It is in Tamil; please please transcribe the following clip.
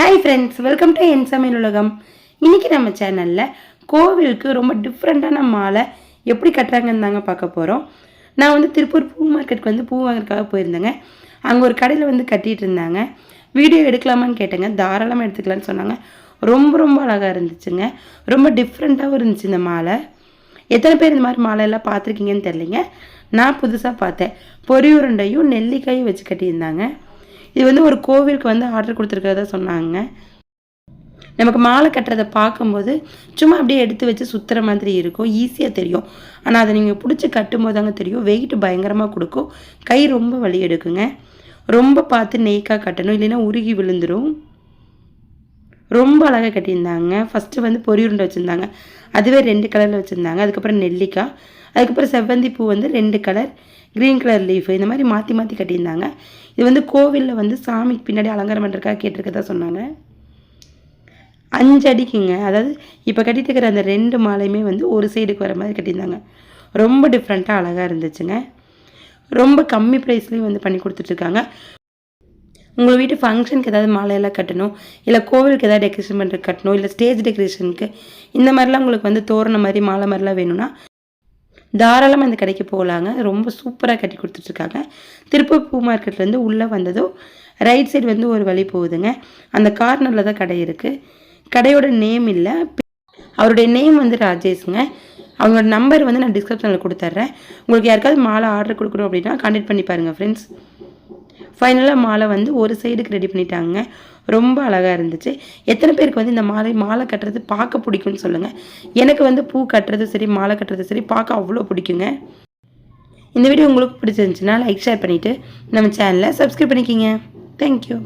ஹாய் ஃப்ரெண்ட்ஸ் வெல்கம் டு என் சமையல் உலகம் இன்றைக்கி நம்ம சேனலில் கோவிலுக்கு ரொம்ப டிஃப்ரெண்ட்டான மாலை எப்படி கட்டுறாங்கன்னு தாங்க பார்க்க போகிறோம் நான் வந்து திருப்பூர் பூ மார்க்கெட்டுக்கு வந்து பூ வாங்குறதுக்காக போயிருந்தேங்க. அங்கே ஒரு கடையில் வந்து கட்டிகிட்டு இருந்தாங்க. வீடியோ எடுக்கலாமான்னு கேட்டேங்க. தாராளமாக எடுத்துக்கலான்னு சொன்னாங்க. ரொம்ப ரொம்ப அழகாக இருந்துச்சுங்க. ரொம்ப டிஃப்ரெண்ட்டாகவும் இருந்துச்சு இந்த மாலை. எத்தனை பேர் இந்த மாதிரி மாலையெல்லாம் பார்த்துருக்கீங்கன்னு தெரிலிங்க நான் புதுசாக பார்த்தேன். பொரியுருண்டையும் நெல்லிக்காயும் வச்சு கட்டியிருந்தாங்க. இது வந்து ஒரு கோவிலுக்கு வந்து ஆர்டர் கொடுத்துருக்கிறதா சொன்னாங்க. நமக்கு மாலை கட்டுறதை பார்க்கும்போது சும்மா அப்படியே எடுத்து வச்சு சுற்றுற மாதிரி இருக்கும். ஈஸியாக தெரியும். ஆனால் அதை நீங்கள் பிடிச்சி கட்டும்போது தாங்க தெரியும். வெயிட் பயங்கரமாக கொடுக்கும். கை ரொம்ப வலி எடுக்குங்க. ரொம்ப பார்த்து நெய்க்காக கட்டணும். இல்லைன்னா உருகி விழுந்துடும் ரொம்ப அழகாக கட்டியிருந்தாங்க. ஃபஸ்ட்டு வந்து பொரியுருண்டை வச்சுருந்தாங்க. அதுவே ரெண்டு கலரில் வச்சுருந்தாங்க. அதுக்கப்புறம் நெல்லிக்காய். அதுக்கப்புறம் செவ்வந்தி பூ வந்து ரெண்டு கலர் க்ரீன் கலர் லீஃப் இந்த மாதிரி மாற்றி மாற்றி கட்டியிருந்தாங்க. இது வந்து கோவிலில் வந்து சாமிக்கு பின்னாடி அலங்காரம் பண்ணுறக்காக கேட்டிருக்கதா சொன்னாங்க. அஞ்சு அடிக்குங்க. அதாவது இப்போ கட்டிட்டு இருக்கிற அந்த ரெண்டு மாலையுமே வந்து ஒரு சைடுக்கு வர மாதிரி கட்டியிருந்தாங்க. ரொம்ப டிஃப்ரெண்ட்டாக அழகாக இருந்துச்சுங்க. ரொம்ப கம்மி ப்ரைஸ்லேயும் வந்து பண்ணி கொடுத்துட்ருக்காங்க உங்கள் வீட்டு ஃபங்க்ஷனுக்கு ஏதாவது மாலையெல்லாம் கட்டணும் இல்லை கோவிலுக்கு ஏதாவது டெக்கரேஷன் பண்ணுறது கட்டணும் இல்லை ஸ்டேஜ் டெக்கரேஷனுக்கு இந்த மாதிரிலாம் உங்களுக்கு வந்து தோரண மாதிரி மாலை மாதிரிலாம் வேணும்னா தாராளமாக இந்த கடைக்கு போகலாங்க. ரொம்ப சூப்பராக கட்டி கொடுத்துட்ருக்காங்க. திருப்பூர் பூ மார்க்கெட்லேருந்து உள்ளே வந்ததும் ரைட் சைடு வந்து ஒரு வழி போகுதுங்க. அந்த கார்னரில் தான் கடை இருக்குது கடையோட நேம் இல்லை. அவருடைய நேம் வந்து ராஜேஷுங்க. அவங்களோட நம்பர் வந்து நான் டிஸ்கிரிப்ஷனில் கொடுத்துட்றேன் உங்களுக்கு யாருக்காவது மாலை ஆர்டர் கொடுக்கணும் அப்படின்னா கான்டெக்ட் பண்ணி பாருங்கள் ஃப்ரெண்ட்ஸ் ஃபைனலாக மாலை வந்து ஒரு சைடுக்கு ரெடி பண்ணிட்டாங்க. ரொம்ப அழகாக இருந்துச்சு. எத்தனை பேருக்கு வந்து இந்த மாலை மாலை கட்டுறது பார்க்க பிடிக்கும்னு சொல்லுங்கள் எனக்கு வந்து பூ கட்டுறது சரி மாலை கட்டுறது சரி பார்க்க அவ்வளோ பிடிக்குங்க. இந்த வீடியோ உங்களுக்கு பிடிச்சிருந்துச்சுன்னா லைக் ஷேர் பண்ணிவிட்டு நம்ம சேனலை சப்ஸ்கிரைப் பண்ணிக்கிங்க. தேங்க்யூ